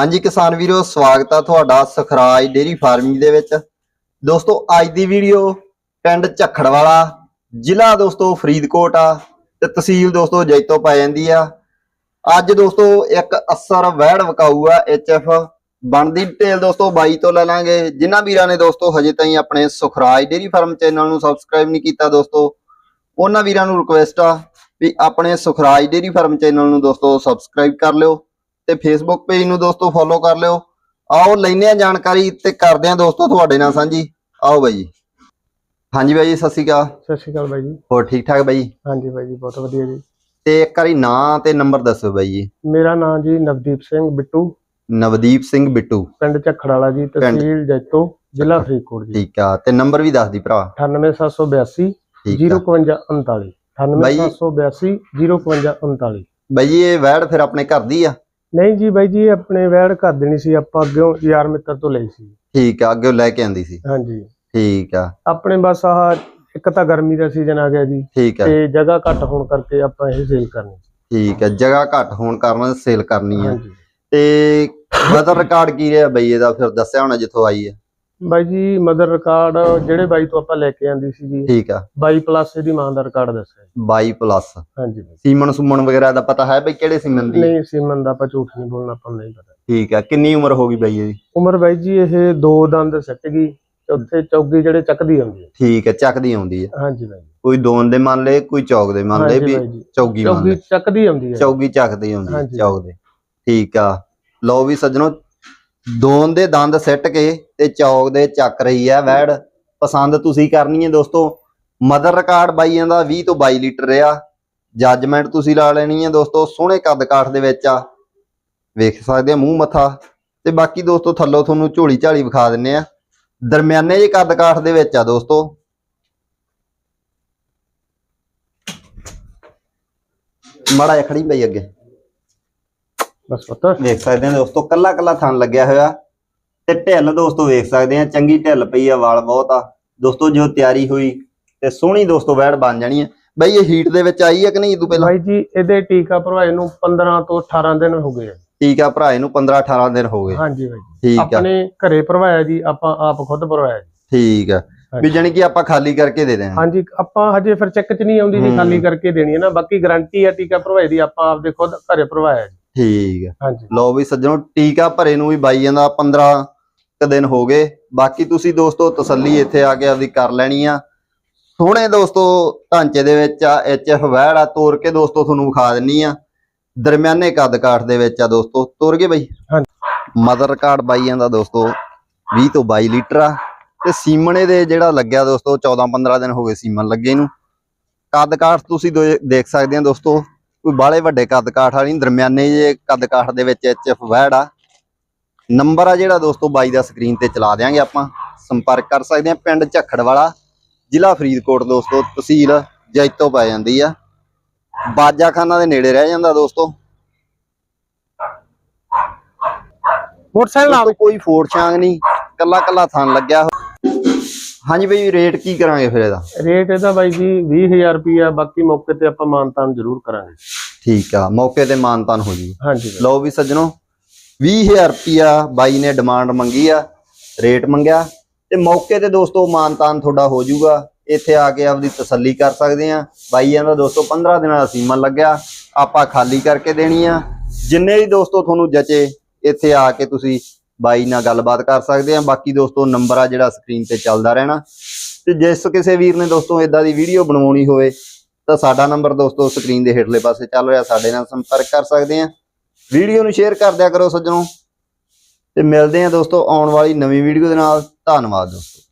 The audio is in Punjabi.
ਹਾਂਜੀ ਕਿਸਾਨ ਵੀਰੋ, ਸਵਾਗਤ ਆ ਤੁਹਾਡਾ ਸਖਰਾਜ ਡੇਰੀ ਫਾਰਮਿੰਗ ਦੇ ਵਿੱਚ। ਦੋਸਤੋ, ਅੱਜ ਦੀ ਵੀਡੀਓ ਪਿੰਡ ਝੱਖੜਵਾਲਾ, ਜ਼ਿਲ੍ਹਾ ਦੋਸਤੋ ਫਰੀਦਕੋਟ ਆ ਤੇ ਤਹਿਸੀਲ ਦੋਸਤੋ ਜੈਤੋ ਪੈ ਜਾਂਦੀ ਆ। ਅੱਜ ਦੋਸਤੋ ਇੱਕ ਅਸਰ ਵਹਿੜ ਵਕਾਊ ਆ ਐਚਐਫ ਬਣਦੀ ਡਿਟੇਲ ਦੋਸਤੋ ਬਾਈ ਤੋਂ ਲੈ ਲਾਂਗੇ। ਜਿਨ੍ਹਾਂ ਵੀਰਾਂ ਨੇ ਦੋਸਤੋ ਹਜੇ ਤਾਈਂ ਆਪਣੇ ਸੁਖਰਾਜ ਡੇਰੀ ਫਾਰਮ ਚੈਨਲ ਨੂੰ ਸਬਸਕ੍ਰਾਈਬ ਨਹੀਂ ਕੀਤਾ ਦੋਸਤੋ, ਉਹਨਾਂ ਵੀਰਾਂ ਨੂੰ ਰਿਕੁਐਸਟ ਆ ਵੀ ਆਪਣੇ ਸੁਖਰਾਜ ਡੇਰੀ ਫਾਰਮ ਚੈਨਲ ਨੂੰ ਦੋਸਤੋ ਸਬਸਕ੍ਰਾਈਬ ਕਰ ਲਿਓ। ਤੇ ਫੇਸਬੁੱਕ ਪੇਜ ਨੂੰ ਦੋਸਤੋ ਫੋਲੋ ਕਰ ਲਿਓ। ਆਓ ਲੈਨੇ ਆ ਜਾਣਕਾਰੀ ਤੇ ਕਰਦੇ ਆ ਦੋਸਤੋ ਤੁਹਾਡੇ ਨਾਲ ਸਾਂਝੀ। ਆਓ ਬਾਈ ਜੀ। ਹਾਂਜੀ ਬਾਈ ਜੀ ਸਤਿ ਸ਼੍ਰੀ ਅਕਾਲ। ਸਤਿ ਸ਼੍ਰੀ ਅਕਾਲ ਬਾਈ ਜੀ। ਹੋਰ ਠੀਕ ਠਾਕ ਬਾਈ? ਜੀ? ਹਾਂਜੀ ਬਾਈ ਜੀ ਬਹੁਤ ਵਧੀਆ ਜੀ। ਤੇ ਇੱਕ ਵਾਰੀ ਨਾਂ ਤੇ ਨੰਬਰ ਦੱਸੋ ਬਾਈ ਜੀ। ਮੇਰਾ ਨਾਮ ਜੀ ਨਵਦੀਪ ਸਿੰਘ ਬਿੱਟੂ। ਨਵਦੀਪ ਸਿੰਘ ਬਿੱਟੂ। ਪਿੰਡ ਝੱਖੜਾਲਾ ਜੀ ਤਹਿਸੀਲ ਜੈਤੋ ਜ਼ਿਲ੍ਹਾ ਫਰੀਦਕੋਟ ਜੀ। ਠੀਕ ਆ ਤੇ ਨੰਬਰ ਵੀ ਦੱਸ ਦੀ ਭਰਾ। 98782 ਠੀਕ ਆ। 05139 98782 05139 ਬਾਈ ਜੀ ਇਹ ਵੈੜ ਫਿਰ ਆਪਣੇ ਘਰ ਦੀ ਆ। ਨਹੀਂ ਜੀ ਬਾਈ ਜੀ ਆਪਣੇ ਵੈੜ ਕਰ ਦੇਣੀ ਸੀ ਆਪਾਂ ਅੱਗਿਓਂ ਯਾਰ ਮਿੱਤਰ ਤੋਂ ਲਈ ਸੀ। ਠੀਕ ਆ ਅੱਗੇ ਲੈ ਕੇ ਆਂਦੀ ਸੀ। ਹਾਂਜੀ। ਠੀਕ ਆ। ਆਪਣੇ ਬਸ ਆਹ ਇੱਕ ਤਾਂ ਗਰਮੀ ਦਾ ਸੀਜ਼ਨ ਆ ਗਿਆ ਜੀ ਠੀਕ ਆ। ਤੇ ਜਗ੍ਹਾ ਘੱਟ ਹੋਣ ਕਰਕੇ ਆਪਾਂ ਇਹ ਸੇਲ ਕਰਨੀ ਠੀਕ ਆ ਜਗ੍ਹਾ ਘੱਟ ਹੋਣ ਕਾਰਨ ਸੇਲ ਕਰਨੀ ਆ। ਹਾਂਜੀ। ਤੇ ਮਦਰ ਰਿਕਾਰਡ ਕੀ ਰਿਹਾ ਬਈ ਇਹਦਾ ਫਿਰ ਦੱਸਿਆ ਹੋਣਾ ਜਿੱਥੋਂ ਆਈ ਹੈ ਬਾਈ ਜੀ ਮਦਰ ਰਿਕਾਰਡ ਜਿਹੜੇ ਬਾਈ ਤੋਂ ਆਪਾਂ ਲੈ ਕੇ ਆਂਦੀ ਸੀ ਜੀ। ਠੀਕ ਆ। 22 ਪਲੱਸ ਇਹਦੀ ਮਾਂ ਦਾ ਰਿਕਾਰਡ ਦੱਸਿਆ ਜੀ। 22 ਪਲੱਸ ਹਾਂਜੀ ਬਾਈ। ਸੀਮਨ ਸੁਮਨ ਵਗੈਰਾ ਦਾ ਪਤਾ ਹੈ ਬਈ ਕਿਹੜੇ ਸੀਮਨ ਦੀ? ਨਹੀਂ ਸੀਮਨ ਦਾ ਆਪਾਂ ਝੂਠ ਨਹੀਂ ਬੋਲਣਾ ਆਪਾਂ ਨੂੰ ਨਹੀਂ ਪਤਾ। ਠੀਕ ਆ ਕਿੰਨੀ ਉਮਰ ਹੋ ਗਈ ਬਈ ਇਹਦੀ? ਉਮਰ ਬਾਈ ਜੀ ਇਹ ਦੋ ਦੰਦ ਸੱਟ ਗਈ ਚੌਥੇ ਚੌਗੀ ਜਿਹੜੇ ਚੱਕਦੀ ਆਉਂਦੀ ਹੈ ਠੀਕ ਹੈ ਚੱਕਦੀ ਆਉਂਦੀ ਹੈ ਹਾਂਜੀ ਬਾਈ ਜੀ। ਕੋਈ ਦੋਨ ਦੇ ਮੰਨ ਲਏ ਕੋਈ ਚੌਕ ਦੇ ਮੰਨ ਲਏ ਹਾਂਜੀ ਵੀ ਬਾਈ ਜੀ। ਚੌਗੀ ਮੰਨ ਚੌਗੀ ਲਏ। ਚੱਕਦੀ ਆਉਂਦੀ ਹੈ ਚੌਗੀ ਚੱਕਦੀ ਆਉਂਦੀ ਹੈ ਹਾਂਜੀ। ਚੌਕ ਦੇ। ਠੀਕ ਆ। ਲਓ ਵੀ ਸੱਜਣੋ ਦੋਨ ਦੇ ਦੰਦ ਸਿੱਟ ਕੇ ਤੇ ਚੌਕ ਦੇ ਚੱਕ ਰਹੀ ਹੈ ਵੈੜ। ਪਸੰਦ ਤੁਸੀਂ ਕਰਨੀ ਹੈ ਦੋਸਤੋ। ਮਦਰ ਰਿਕਾਰਡ ਬਾਈਆਂ ਦਾ 20 ਤੋਂ 22 ਲੀਟਰ ਰਿਹਾ। ਜੱਜਮੈਂਟ ਤੁਸੀਂ ਲਾ ਲੈਣੀ ਹੈ ਦੋਸਤੋ ਸੋਹਣੇ ਕੱਦ ਕਾਠ ਦੇ ਵਿੱਚ ਆ। ਵੇਖ ਸਕਦੇ ਆ ਮੂੰਹ ਮੱਥਾ। ਤੇ ਬਾਕੀ ਦੋਸਤੋ ਥੱਲੋਂ ਤੁਹਾਨੂੰ ਝੋਲੀ ਝਾਲੀ ਵਿਖਾ ਦਿੰਨੇ ਆ। ਦਰਮਿਆਨੇ ਜਿਹੇ ਕੱਦ ਕਾਠ ਦੇ ਵਿੱਚ ਆ ਦੋਸਤੋ। ਮੜਾ ਜਿਹਾ ਖੜੀ ਪਈ ਅੱਗੇ। ਬਸ ਪਤਾ। ਵੇਖ ਸਕਦੇ ਆ ਦੋਸਤੋ ਕੱਲਾ ਕੱਲਾ ਥਣ ਲੱਗਿਆ ਹੋਇਆ। ਤੇ ਢਿੱਲ ਦੋਸਤੋ ਵੇਖ ਸਕਦੇ ਆ ਚੰਗੀ ਢਿੱਲ ਪਈ ਆ ਵਾਲ ਬਹੁਤ ਆ। ਦੋਸਤੋ ਜੋ ਤਿਆਰੀ ਹੋਈ ਤੇ ਸੋਹਣੀ ਦੋਸਤੋ ਵੈੜ ਬਣ ਜਾਣੀ ਆ। ਬਈ ਇਹ ਹੀਟ ਦੇ ਵਿੱਚ ਆਈ ਹੈ ਕਿ ਨਹੀਂ ਇਦੋਂ ਪਹਿਲਾਂ? ਬਾਈ ਜੀ ਇਹਦੇ ਟੀਕਾ ਭਰਵਾਏ ਨੂੰ 15 ਤੋਂ 18 ਦਿਨ ਹੋ ਗਏ ਆ। ਠੀਕ ਆ ਭਰਾ ਇਹਨੂੰ 15 18 ਦਿਨ ਹੋ ਗਏ। ਹਾਂਜੀ ਬਾਈ ਜੀ। ਠੀਕ ਆ। ਆਪਣੇ ਘਰੇ ਭਰਵਾਇਆ ਜੀ ਆਪਾਂ ਆਪ ਖੁਦ ਭਰਵਾਇਆ ਜੀ। ਠੀਕ ਆ। ਵੀ ਜਾਣੀ ਕਿ ਆਪਾਂ ਖਾਲੀ ਕਰਕੇ ਦੇ ਦੇਣਾ। ਹਾਂਜੀ ਆਪਾਂ ਹਜੇ ਫਿਰ ਚੈੱਕ ਚ ਨਹੀਂ ਆਉਂਦੀ ਜੀ। ਖਾਲੀ ਕਰਕੇ ਦੇਣੀ ਹੈ ਨਾ। ਬਾਕੀ ਗਾਰੰਟੀ ਆ ਟੀਕਾ ਭਰਵਾਏ ਦੀ ਆਪਾਂ ਆਪਦੇ ਖੁਦ ਘਰੇ ਭਰਵਾਇਆ ਜੀ। ਠੀਕ ਆ। ਹਾਂਜੀ। ਲਓ ਵੀ ਸੱਜਣੋ ਟੀਕਾ ਭਰੇ ਨੂੰ ਵੀ ਬਾਈ ਜਾਂਦਾ 15 ਕ ਦਿਨ ਹੋ ਗਏ। ਬਾਕੀ ਤੁਸੀਂ ਦੋਸਤੋ ਤਸੱਲੀ ਇੱਥੇ ਆ ਕੇ ਆਪਦੀ ਕਰ ਲੈਣੀ ਆ। ਸੋਹਣੇ ਦੋਸਤੋ ਢਾਂਚੇ ਦੇ ਵਿੱਚ ਆ ਐਚਐਫ ਵੈੜ ਆ ਤੋੜ ਕੇ ਦੋਸਤੋ ਤੁਹਾਨੂੰ ਵਿਖਾ ਦਿੰਨੀ ਆ। ਦਰਮਿਆਨੇ ਕੱਦ ਕਾਠ ਦੇ ਵਿੱਚ ਆ ਦੋਸਤੋ। ਤੋੜ ਗਏ ਬਾਈ? ਹਾਂਜੀ। ਮਦਰ ਕਾਰਡ ਬਾਈ ਜਾਂਦਾ ਦੋਸਤੋ 20 ਤੋਂ 22 ਲੀਟਰ ਆ। ਤੇ ਸੀਮਣੇ ਦੇ ਜਿਹੜਾ ਲੱਗਿਆ ਦੋਸਤੋ 14 15 ਦਿਨ ਹੋ ਗਏ ਸੀਮਨ ਲੱਗੇ ਨੂੰ। ਕੱਦ ਕਾਠ ਤੁਸੀਂ ਦੋ- ਦੇਖ ਸਕਦੇ ਆ ਦੋਸਤੋ। ਕੋਈ ਬਾਹਲੇ ਵੱਡੇ ਕੱਦ ਕਾਠ ਵਾਲੀ ਨਹੀਂ ਦਰਮਿਆਨੇ ਜੇ ਕੱਦ ਕਾਠ ਦੇ ਵਿੱਚ ਐਚਐਫ ਵੈੜ ਆ। ਨੰਬਰ ਆ ਜਿਹੜਾ ਦੋਸਤੋ ਬਾਈ ਦਾ ਸਕਰੀਨ ਤੇ ਚਲਾ ਦਿਆਂਗੇ ਆਪਾਂ। ਸੰਪਰਕ ਕਰ ਸਕਦੇ ਆ ਪਿੰਡ ਝੱਖੜ ਵਾਲਾ ਜ਼ਿਲ੍ਹਾ ਫਰੀਦਕੋਟ ਦੋਸਤੋ ਤਹਿਸੀਲ ਜੈਤੋ ਪੈ ਜਾਂਦੀ ਆ। ਬਾਜਾਖਾਨਾ ਦੇ ਨੇੜੇ ਰਹਿ ਜਾਂਦਾ ਦੋਸਤੋ। ਮੋਟਰਸਾਈਕਲ ਦੋਸਤੋ ਕੋਈ ਫੋੜ ਛਾਂਗ ਨਹੀਂ ਕੱਲਾ ਕੱਲਾ ਥਣ ਲੱਗਿਆ। ਹਾਂਜੀ ਬਈ ਰੇਟ ਕੀ ਕਰਾਂਗੇ ਫਿਰ ਇਹਦਾ? ਰੇਟ ਇਹਦਾ ਬਾਈ ਜੀ 20000 ਰੁਪਿਆ ਬਾਕੀ ਮੌਕੇ ਤੇ ਆਪਾਂ ਮਾਨਤਾਨ ਜ਼ਰੂਰ ਕਰਾਂਗੇ। ਠੀਕ ਆ ਮੌਕੇ ਤੇ ਮਾਨਤਾਨ ਹੋ ਜੂ। ਹਾਂਜੀ। ਲਓ ਵੀ ਸੱਜਣੋ 20000 ਰੁਪਿਆ ਬਾਈ ਨੇ ਡਿਮਾਂਡ ਮੰਗੀ ਆ ਰੇਟ ਮੰਗਿਆ। ਤੇ ਮੌਕੇ ਤੇ ਦੋਸਤੋ ਮਾਨਤਾਨ ਤੁਹਾਡਾ ਹੋ ਜਾਊਗਾ। ਇੱਥੇ ਆ ਕੇ ਆਪਦੀ ਤਸੱਲੀ ਕਰ ਸਕਦੇ ਆ। ਬਾਈਆਂ ਦਾ ਦੋਸਤੋ 15 ਦਿਨਾਂ ਦਾ ਸੀਮਨ ਲੱਗਿਆ। ਆਪਾਂ ਖਾਲੀ ਕਰਕੇ ਦੇਣੀ ਆ। ਜਿੰਨੇ ਵੀ ਦੋਸਤੋ ਤੁਹਾਨੂੰ ਜਚੇ, ਇੱਥੇ ਆ ਕੇ ਤੁਸੀਂ ਬਾਈ ਨਾਲ ਗੱਲਬਾਤ ਕਰ ਸਕਦੇ ਆ। ਬਾਕੀ ਦੋਸਤੋ ਨੰਬਰ ਆ ਜਿਹੜਾ ਸਕਰੀਨ ਤੇ ਚੱਲਦਾ ਰਹਿਣਾ। ਤੇ ਜਿਸ ਕਿਸੇ ਵੀਰ ਨੇ ਦੋਸਤੋ ਇਦਾਂ ਦੀ ਵੀਡੀਓ ਬਣਵਾਉਣੀ ਹੋਵੇ, ਤਾਂ ਸਾਡਾ ਨੰਬਰ ਦੋਸਤੋ ਸਕਰੀਨ ਦੇ ਹੇਠਲੇ ਪਾਸੇ ਚੱਲ ਰਿਹਾ। ਸਾਡੇ ਨਾਲ ਸੰਪਰਕ ਕਰ ਸਕਦੇ ਆ। ਵੀਡੀਓ ਨੂੰ ਸ਼ੇਅਰ ਕਰ ਦਿਆ ਕਰੋ ਸੱਜਣੋ। ਤੇ ਮਿਲਦੇ ਆ ਦੋਸਤੋ ਆਉਣ ਵਾਲੀ ਨਵੀਂ ਵੀਡੀਓ ਦੇ ਨਾਲ। ਧੰਨਵਾਦ ਦੋਸਤੋ।